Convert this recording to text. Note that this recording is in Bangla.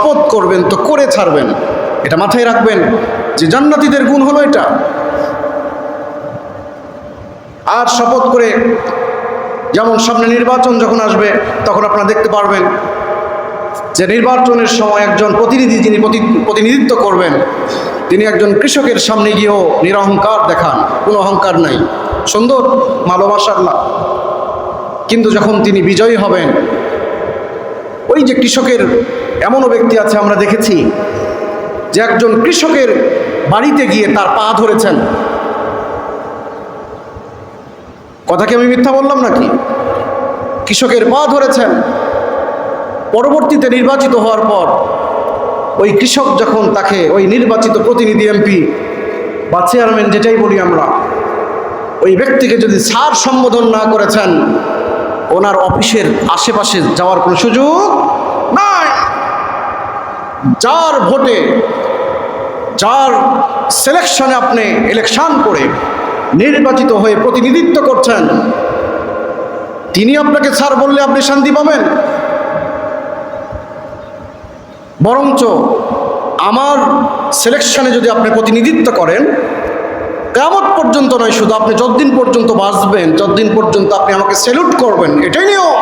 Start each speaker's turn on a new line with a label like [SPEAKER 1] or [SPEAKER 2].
[SPEAKER 1] শপথ করবেন, তো করে ছাড়বেন। এটা মাথায় রাখবেন যে জান্নাতীদের গুণ হলো এটা। আর শপথ করে যেমন সামনে নির্বাচন যখন আসবে, তখন আপনারা দেখতে পারবেন যে নির্বাচনের সময় একজন প্রতিনিধি যিনি প্রতি- প্রতিনিধিত্ব করবেন, তিনি একজন কৃষকের সামনে গিয়েও নিরহংকার দেখান। কোনো অহংকার নাই। সুন্দর মালবাসাল্লাহ কিন্তু যখন তিনি বিজয়ী হবেন ওই যে কৃষকের, এমনও ব্যক্তি আছে আমরা দেখেছি, যে একজন কৃষকের বাড়িতে গিয়ে তার পা ধরেছেন। কথা কি আমি মিথ্যা বললাম নাকি? কৃষকের পা ধরেছেন। পরবর্তীতে নির্বাচিত হওয়ার পর, ওই কৃষক যখন তাকে ওই নির্বাচিত প্রতিনিধি এমপি বা চেয়ারম্যান যেটাই বলি আমরা, ওই ব্যক্তিকে যদি সার সম্বোধন না করেছেন ওনার অফিসের আশেপাশে যাওয়ার কোনো সুযোগ নাই। যার ভোটে, যার সিলেকশনে আপনি ইলেকশন করে নির্বাচিত হয়ে প্রতিনিধিত্ব করছেন, তিনি আপনাকে স্যার বললে আপনি শান্তি পাবেন। বরঞ্চ আমার সিলেকশনে যদি আপনি প্রতিনিধিত্ব করেন কেমন পর্যন্ত নয়, শুধু আপনি যতদিন পর্যন্ত বাঁচবেন যতদিন পর্যন্ত আপনি আমাকে স্যালুট করবেন। এটাই নিয়ম।